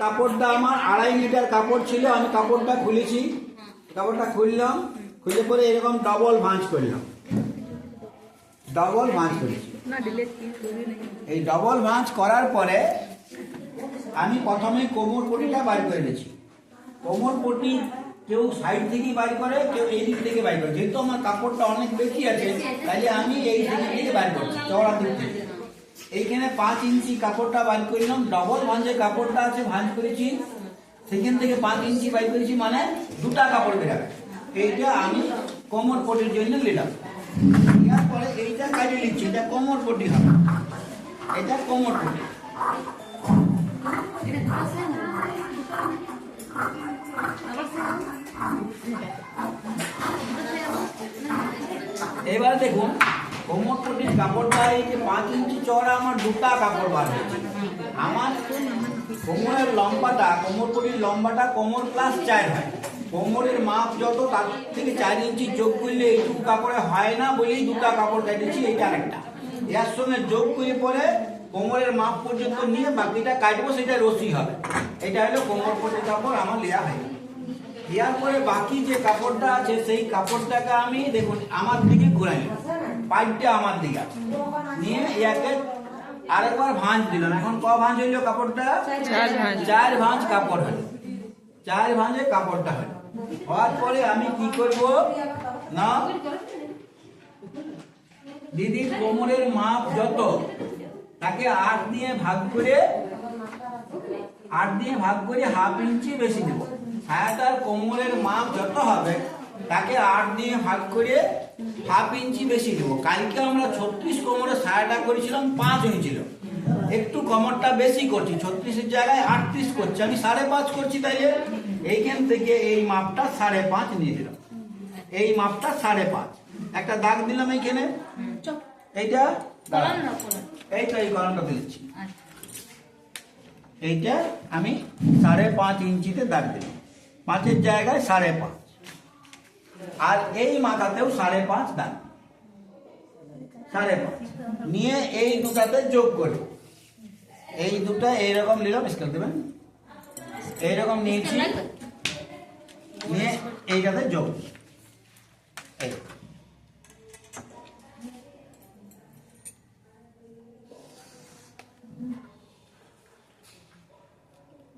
কাপড়টা আমার আড়াই মিটার কাপড় ছিল আমি কাপড়টা খুলেছি। কাপড়টা খুললাম খুলে পরে এরকম ডবল ভাঁজ করলাম। ডবল ভাঁজ করেছি। এই ডবল ভাঁজ করার পরে আমি প্রথমে কোমর পটিটা বাইর করে নিয়েছি। কোমর পটি কেউ সাইড থেকে বাইর করে কেউ এই দিক থেকে বাইর করে। যেহেতু আমার কাপড়টা অনেক বেশি আছে তাহলে আমি এই দিক থেকে বাইর করছি চওড়া দিক থেকে। এইখানে পাঁচ ইঞ্চি কাপড়টা বাইর করলাম ডবল ভাঁজে কাপড়টা আছে, ভাঁজ করেছি। সেখান থেকে পাঁচ ইঞ্চি বাইর করেছি মানে দুটা কাপড় বেরাবে এইটা আমি কোমর পটির জন্য নিলাম। নেওয়ার পরে এইটা কাজে নিচ্ছি, এটা কোমর পটি হবে। এটা কোমর পটি। এবার দেখুন কোমর পটির কাপড়টা এই যে পাঁচ ইঞ্চি চওড়া আমার দুটা কাপড় বার আমার কোমরের লম্বাটা কোমর পটির লম্বাটা কোমর প্লাস চার হয়। কোমরের মাপ যত তার থেকে চার ইঞ্চি যোগ করলে এইটুকু কাপড়ে হয় না বলেই দুটা কাপড় কেটেছি, এইটা একটা এর সঙ্গে যোগ করে পরে কোমরের মাপ পর্যন্ত নিয়ে বাকিটা কাটবো, সেটা রশি হবে। এটা হলো কোমর পটির কাপড়, আমার লেয়া হয় দেওয়ার পরে বাকি যে কাপড়টা আছে, সেই কাপড়টাকে আমি দেখুন, আমার দিকে ঘুরাই। পাইপটা আমার দিকে নিয়ে ইয়াকে আরেকবার ভাঁজ দিলাম। এখন ক ভাঁজ হইল কাপড়টা? চার ভাঁজ। কাপড় হলো। চার ভাঁজে কাপড়টা হলো। হওয়ার পরে আমি কি করব? না? দিদির কোমরের মাপ যত তাকে আট দিয়ে ভাগ করে আট দিয়ে ভাগ করে হাফ ইঞ্চি বেশি দেবো। ছায়াটার কোমরের মাপ যত হবে তাকে আট দিয়ে ভাগ করে হাফ ইঞ্চি বেশি দেবো। কালকে আমরা ছত্রিশ কোমরে সাড়েটা করেছিলাম, পাঁচ হয়েছিল। একটু কোমরটা বেশি করছি, ছত্রিশের জায়গায় আটত্রিশ করছি। আমি সাড়ে পাঁচ করছি তাইলে? এইখান থেকে এই মাপটা সাড়ে পাঁচ নিয়ে দিলাম। এই মাপটা সাড়ে পাঁচ। একটা দাগ দিলাম এইখানে। এইটা? এইটা এই কলমটা দিচ্ছি। এইটা আমি সাড়ে পাঁচ ইঞ্চিতে দাগ দিলাম। পাঁচের জায়গায় সাড়ে পাঁচ। আর এই মাথাতেও সাড়ে পাঁচ দাগ সাড়ে পাঁচ। নিয়ে এই দুটাতে যোগ করব এই দুটা এইরকম নিলাম স্কেল দেবেন। এইরকম নিয়েছি। নিয়ে এইটাতে যোগ। এই।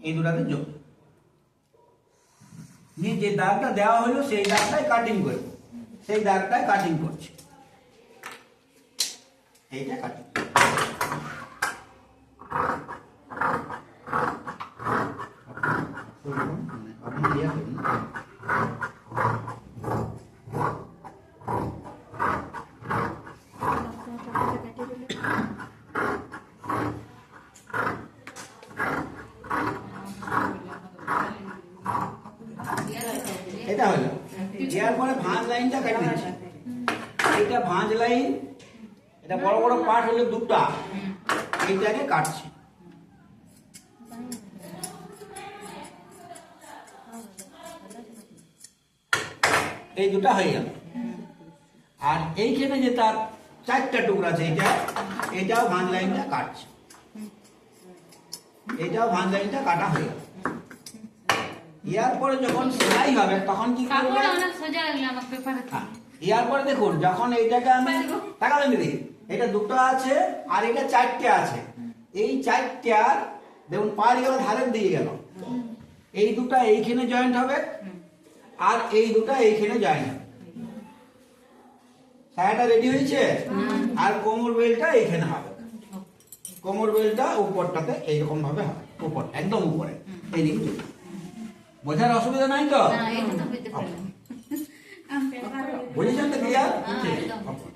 এই দুটাতে যোগ। নিয়ে যে দাগটা দেওয়া হলো, সেই দাগটাই কাটিং করব। সেই দাগটাই কাটিং করছি। এইটা কাটিং এটা হলো। দেওয়ার পরে ভাঁজ লাইনটা কেটে দিচ্ছি। এটা ভাঁজ লাইন এটা বড় বড় পার্ট হলো দুটা। এইটাকে কাটছি। এই দুটা হয়ে গেল। আর এইখানে যে তার চারটা টুকরা আছে এইটা এটাও ভাঁজ লাইনটা কাটছে। এটাও ভাঁজ লাইনটা কাটা হয়ে গেল। ইয়ার পরে যখন সেলাই হবে তখন কি করবে সোজা লাগল আমার পেপারে হ্যাঁ, ইয়ার পরে দেখুন যখন এইটাকে আমি তাকাবেন দিদি এটা দুটো আছে আর এটা চারটে আছে। এই চারটার দেখুন পার গেল ধারের দিয়ে গেল। এই দুটা এইখানে জয়েন্ট হবে আর এই দুটা এইখানে জয়েন্ট হবে। ছায়াটা রেডি হয়েছে? আর কোমর বেলটা এইখানে হবে। কোমর বেলটা উপরটাতে এইরকম ভাবে হবে উপর একদম উপরে। এইদিকে বোঝার অসুবিধা নাই তো? পারলাম বুঝেছেন তো ক্লিয়ার হ্যাঁ।